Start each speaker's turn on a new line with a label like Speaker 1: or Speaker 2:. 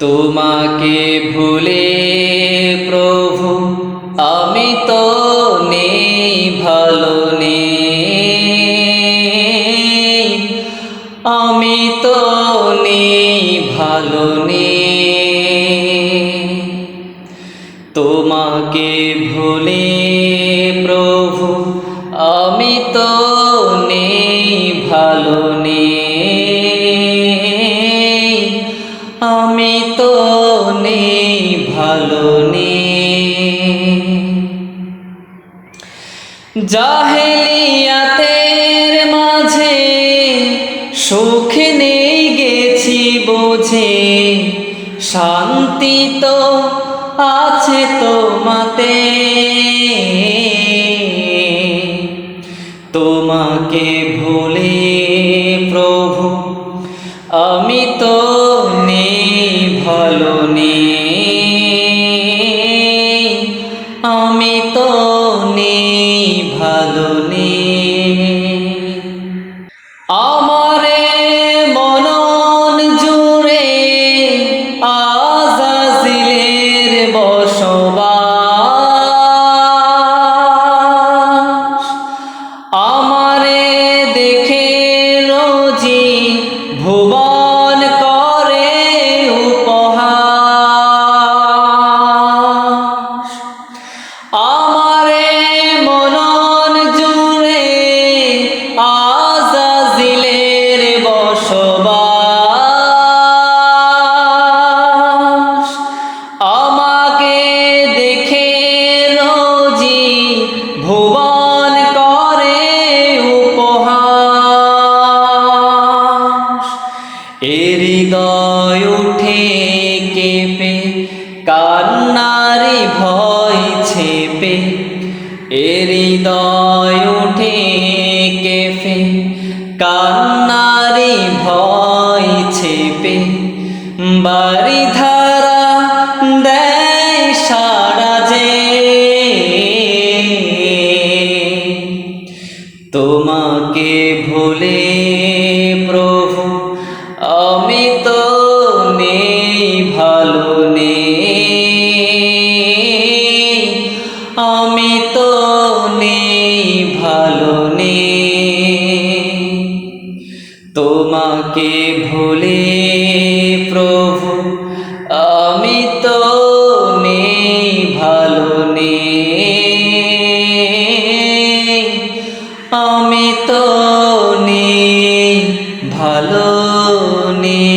Speaker 1: তোমাকে ভুলে প্রভু, আমি তো নেই, ভালো আমি তো নেই, ভালো তোমাকে ভুলে প্রভু, আমি তো নেই, ভালো নেই আমি তো নেই ভালো নেই। জাহেলিয়াতের মাঝে সুখ নেই গেছি বোঝে। শান্তি তো আছে তোমাতে। তোমাকে ভুলে প্রভু, আমি তো নেই ভালো নেই আমি তো নেই ভালো নেই হৃদয় উঠে কেঁপে, কান্নারে ভয় ছেপে, এ হৃদয় উঠে কেঁপে, কান্নারে ভয় ছেপে বারিধারা দেয় সারা যে। তোমাকে ভুলে আমি তো নেই, ভালো তোমাকে ভুলে প্রভু, আমি তো নেই, ভালো নেই। আমি তো নেই, ভালো নেই।